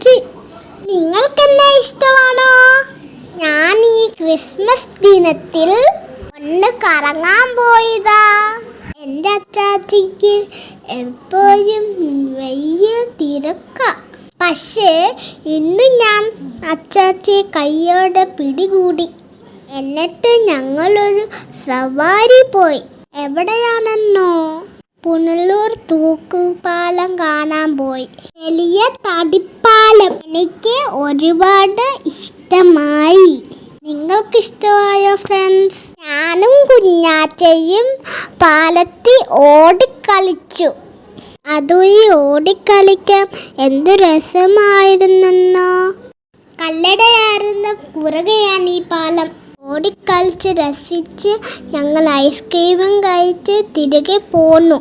ഞാൻ നിങ്ങൾക്ക് ഇഷ്ടമാണോ? ഞാൻ ഈ ക്രിസ്മസ് ദിനത്തിൽ ഒന്ന് കറങ്ങാൻ പോയതാ. എന്റെ അച്ചാച്ചിക്ക് എപ്പോഴും വലിയ തിരക്ക. പക്ഷേ ഇന്ന് ഞാൻ അച്ചാച്ചിയെ കൈയോടെ പിടികൂടി. എന്നിട്ട് ഞങ്ങളൊരു സവാരി പോയി. എവിടെയാണെന്നോ? പുനലൂർ തൂക്കുപാലം കാണാൻ പോയി. വലിയ എനിക്ക് ഒരുപാട് ഇഷ്ടമായി. നിങ്ങൾക്ക് ഇഷ്ടമായോ ഫ്രണ്ട്സ് ഞാനും കുഞ്ഞാറ്റയും പാലത്തി ഓടിക്കളിച്ചു. അതും ഈ ഓടിക്കളിക്കാൻ എന്ത് രസമായിരുന്നെന്നോ? കല്ലടയായിരുന്ന കുറുകയാണ് ഈ പാലം. ഓടിക്കളിച്ച് രസിച്ച് ഞങ്ങൾ ഐസ്ക്രീമും കഴിച്ച് തിരികെ പോന്നു.